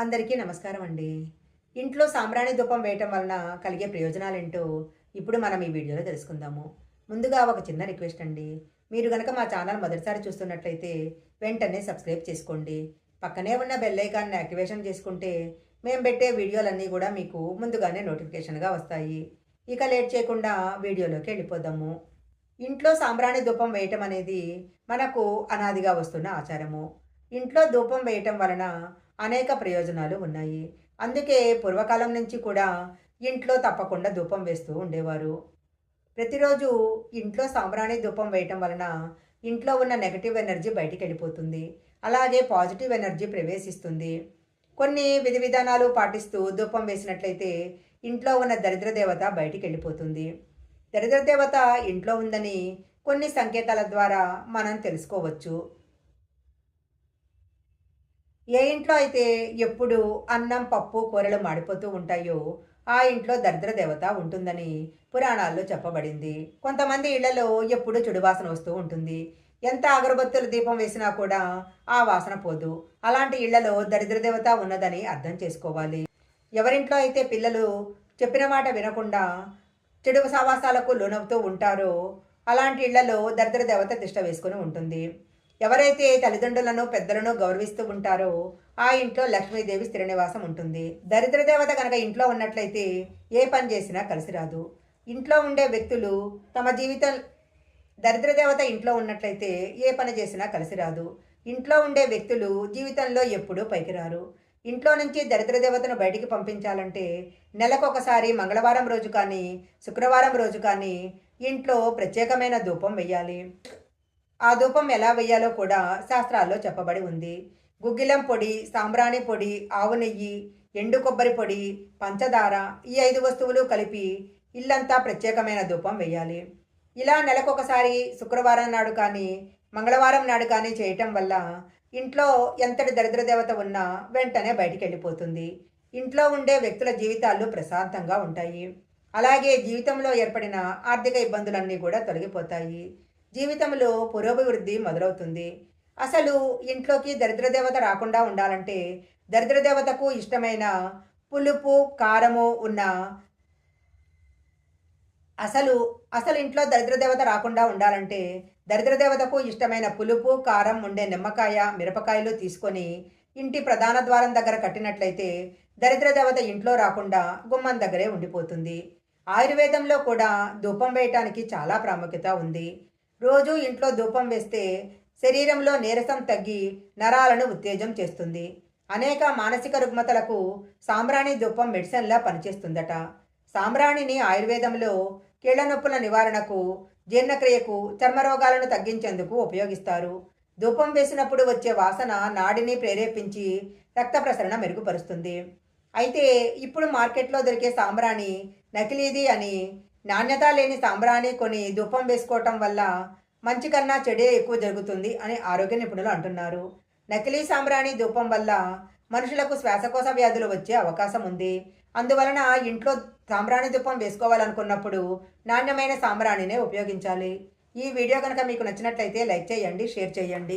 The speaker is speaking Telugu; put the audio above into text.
అందరికీ నమస్కారం అండి. ఇంట్లో సాంబ్రాణి ధూపం వేయటం వలన కలిగే ప్రయోజనాలేంటో ఇప్పుడు మనం ఈ వీడియోలో తెలుసుకుందాము. ముందుగా ఒక చిన్న రిక్వెస్ట్ అండి. మీరు కనుక మా ఛానల్ మొదటిసారి చూస్తున్నట్లయితే వెంటనే సబ్స్క్రైబ్ చేసుకోండి. పక్కనే ఉన్న బెల్ ఐకాన్ని యాక్టివేషన్ చేసుకుంటే మేము పెట్టే వీడియోలన్నీ కూడా మీకు ముందుగానే నోటిఫికేషన్గా వస్తాయి. ఇక లేట్ చేయకుండా వీడియోలోకి వెళ్ళిపోదాము. ఇంట్లో సాంబ్రాణి ధూపం వేయటం అనేది మనకు అనాదిగా వస్తున్న ఆచారము. ఇంట్లో ధూపం వేయటం వలన అనేక ప్రయోజనాలు ఉన్నాయి. అందుకే పూర్వకాలం నుంచి కూడా ఇంట్లో తప్పకుండా ధూపం వేస్తూ ఉండేవారు. ప్రతిరోజు ఇంట్లో సాంబ్రాణి ధూపం వేయటం వలన ఇంట్లో ఉన్న నెగటివ్ ఎనర్జీ బయటికి వెళ్ళిపోతుంది. అలాగే పాజిటివ్ ఎనర్జీ ప్రవేశిస్తుంది. కొన్ని విధి విధానాలు పాటిస్తూ ధూపం వేసినట్లయితే ఇంట్లో ఉన్న దరిద్ర దేవత బయటికి వెళ్ళిపోతుంది. దరిద్ర దేవత ఇంట్లో ఉందని కొన్ని సంకేతాల ద్వారా మనం తెలుసుకోవచ్చు. ఏ ఇంట్లో అయితే ఎప్పుడు అన్నం పప్పు కూరలు మాడిపోతూ ఉంటాయో ఆ ఇంట్లో దరిద్ర దేవత ఉంటుందని పురాణాల్లో చెప్పబడింది. కొంతమంది ఇళ్ళలో ఎప్పుడు చెడు వాసన వస్తూ ఉంటుంది. ఎంత అగరబత్తుల దీపం వేసినా కూడా ఆ వాసన పోదు. అలాంటి ఇళ్ళలో దరిద్ర దేవత ఉన్నదని అర్థం చేసుకోవాలి. ఎవరింట్లో అయితే పిల్లలు చెప్పిన మాట వినకుండా చెడు సావాసాలకు లోనవుతూ ఉంటారో అలాంటి ఇళ్ళలో దరిద్ర దేవత తిష్ట వేసుకుని ఉంటుంది. ఎవరైతే తల్లిదండ్రులను పెద్దలను గౌరవిస్తూ ఉంటారో ఆ ఇంట్లో లక్ష్మీదేవి స్థిర నివాసం ఉంటుంది. దరిద్ర దేవత కనుక ఇంట్లో ఉన్నట్లయితే ఏ పని చేసినా కలిసి రాదు. ఇంట్లో ఉండే వ్యక్తులు తమ జీవితం దరిద్ర దేవత ఇంట్లో ఉన్నట్లయితే ఏ పని చేసినా కలిసి రాదు. ఇంట్లో ఉండే వ్యక్తులు జీవితంలో ఎప్పుడూ పైకి రారు. ఇంట్లో నుంచి దరిద్ర దేవతను బయటికి పంపించాలంటే నెలకొకసారి మంగళవారం రోజు కానీ శుక్రవారం రోజు కానీ ఇంట్లో ప్రత్యేకమైన ధూపం వెయ్యాలి. ఆ ధూపం ఎలా వేయాలో కూడా శాస్త్రాల్లో చెప్పబడి ఉంది. గుగ్గిలం పొడి సాంబ్రాణి పొడి ఆవు నెయ్యి ఎండు కొబ్బరి పొడి పంచదార ఈ ఐదు వస్తువులు కలిపి ఇల్లంతా ప్రత్యేకమైన ధూపం వేయాలి ఇలా నెలకొకసారి శుక్రవారం నాడు కానీ మంగళవారం నాడు కానీ చేయటం వల్ల ఇంట్లో ఎంతటి దరిద్ర దేవత ఉన్నా వెంటనే బయటికి వెళ్ళిపోతుంది ఇంట్లో ఉండే వ్యక్తుల జీవితాలు ప్రశాంతంగా ఉంటాయి. అలాగే జీవితంలో ఏర్పడిన ఆర్థిక ఇబ్బందులన్నీ కూడా తొలగిపోతాయి. జీవితంలో పురోభివృద్ధి మొదలవుతుంది. అసలు ఇంట్లోకి దరిద్ర దేవత రాకుండా ఉండాలంటే దరిద్ర దేవతకు ఇష్టమైన పులుపు కారము ఉన్న అసలు అసలు ఇంట్లో దరిద్ర దేవత రాకుండా ఉండాలంటే దరిద్ర దేవతకు ఇష్టమైన పులుపు కారం ఉండే నిమ్మకాయ మిరపకాయలు తీసుకొని ఇంటి ప్రధాన ద్వారం దగ్గర కట్టినట్లయితే దరిద్ర దేవత ఇంట్లో రాకుండా గుమ్మం దగ్గరే ఉండిపోతుంది. ఆయుర్వేదంలో కూడా ధూపం వేయటానికి చాలా ప్రాముఖ్యత ఉంది. రోజు ఇంట్లో ధూపం వేస్తే శరీరంలో నీరసం తగ్గి నరాలను ఉత్తేజం చేస్తుంది. అనేక మానసిక రుగ్మతలకు సాంబ్రాణి ధూపం మెడిసిన్లా పనిచేస్తుందట. సాంబ్రాణిని ఆయుర్వేదంలో కీళ్ళ నొప్పుల నివారణకు జీర్ణక్రియకు చర్మరోగాలను తగ్గించేందుకు ఉపయోగిస్తారు. ధూపం వేసినప్పుడు వచ్చే వాసన నాడిని ప్రేరేపించి రక్త ప్రసరణ మెరుగుపరుస్తుంది. అయితే ఇప్పుడు మార్కెట్లో దొరికే సాంబ్రాణి నకిలీది అని నాణ్యత లేని సాంబ్రాణి కొని ధూపం వేసుకోవటం వల్ల మంచి కన్నా చెడే ఎక్కువ జరుగుతుంది అని ఆరోగ్య నిపుణులు అంటున్నారు. నకిలీ సాంబ్రాణి ధూపం వల్ల మనుషులకు శ్వాసకోశ వ్యాధులు వచ్చే అవకాశం ఉంది. అందువలన ఇంట్లో సాంబ్రాణి ధూపం వేసుకోవాలనుకున్నప్పుడు నాణ్యమైన సాంబ్రాణినే ఉపయోగించాలి. ఈ వీడియో కనుక మీకు నచ్చినట్లయితే లైక్ చేయండి షేర్ చేయండి.